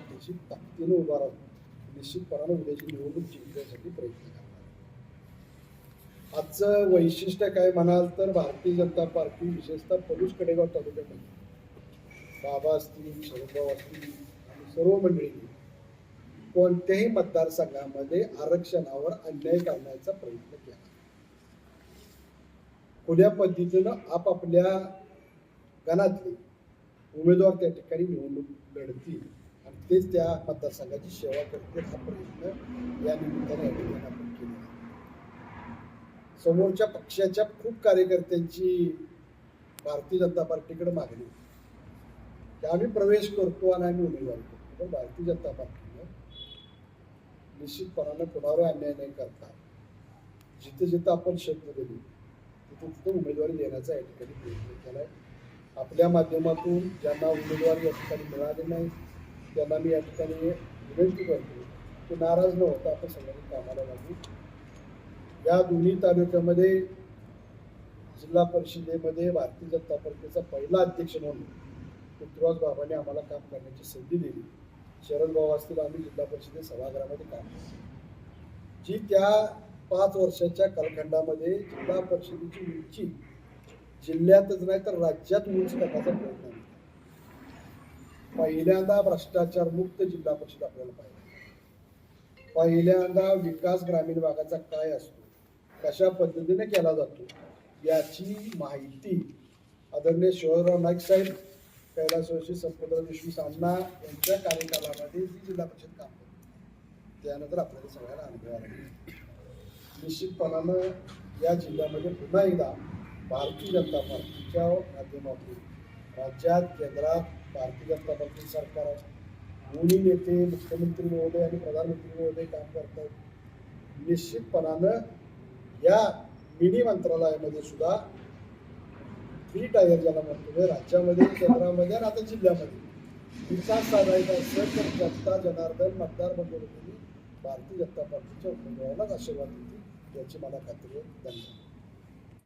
ताकदीनं उभा राहून निश्चितपणानं उद्याची निवडणूक जिंकण्यासाठी प्रयत्न करणार आजचं वैशिष्ट्य काय म्हणाल तर भारतीय जनता पार्टी विशेषतः पलूस कडेगाव तालुक्यामध्ये. बाबा असतील शरदभाऊ असतील आणि सर्व मंडळी कोणत्याही मतदारसंघामध्ये आरक्षणावर अन्याय करण्याचा प्रयत्न केला. खुल्या पद्धतीनं आपापल्या गणातले उमेदवार त्या ठिकाणी निवडणूक लढतील. आणि तेच त्या मतदारसंघाची सेवा करतील हा प्रयत्न या निमित्ताने या ठिकाणी आपण केला समोरच्या पक्षाच्या खूप कार्यकर्त्यांची भारतीय जनता पार्टीकडे मागणी की आम्ही प्रवेश करतो आणि आम्ही उमेदवार करतो. पण भारतीय जनता पार्टीनं निश्चितपणानं कुणावर अन्याय नाही करता. जिथं जिथं आपण शब्द दिली तिथं तिथं उमेदवारी देण्याचा या ठिकाणी प्रयत्न केला आहे आपल्या माध्यमातून ज्यांना उमेदवारी या ठिकाणी मिळाली नाही त्यांना मी या ठिकाणी विनंती करतो की नाराज न होता आपण सगळ्यांनी कामाला लागू या दोन्ही तालुक्यामध्ये जिल्हा परिषदेमध्ये भारतीय जनता पार्टीचा पहिला अध्यक्ष म्हणून पृथ्वीराज बाबाने आम्हाला काम करण्याची संधी दिली शरद भाऊ असतील आम्ही जिल्हा परिषदे सभागृहामध्ये काम केलं जी त्या पाच वर्षाच्या कालखंडामध्ये जिल्हा परिषदेची उंची जिल्ह्यातच नाही तर राज्यात उंच करण्याचा प्रयत्न केला. पहिल्यांदा भ्रष्टाचार मुक्त जिल्हा परिषद आपल्याला पाहिजे. पहिल्यांदा विकास ग्रामीण भागाचा काय असतो? कशा पद्धतीने केला जातो? याची माहिती आदरणीय शिवराव नाईक साहेब कैलासवर्षी संपूर्ण विष्णू सामना यांच्या कार्यकालामध्ये ही जिल्हा परिषद काम करते त्यानंतर आपल्याला सगळ्यांना अनुभव निश्चितपणानं या जिल्ह्यामध्ये पुन्हा एकदा भारतीय जनता पार्टीच्या माध्यमातून राज्यात केंद्रात भारतीय जनता पार्टी सरकार आहे दोन्ही नेते मुख्यमंत्री महोदय आणि प्रधानमंत्री महोदय काम करतात. निश्चितपणानं या मिनी मंत्रालयामध्ये सुद्धा थ्री टायर ज्याला म्हणतो राज्यामध्ये केंद्रामध्ये आणि आता जिल्ह्यामध्ये. विकास साधायचा असेल तर जनता जनार्दन मतदार बंधुभगिनी भारतीय जनता पार्टीच्या उमेदवारालाच आशीर्वाद देतील याची मला खात्री आहे. धन्यवाद.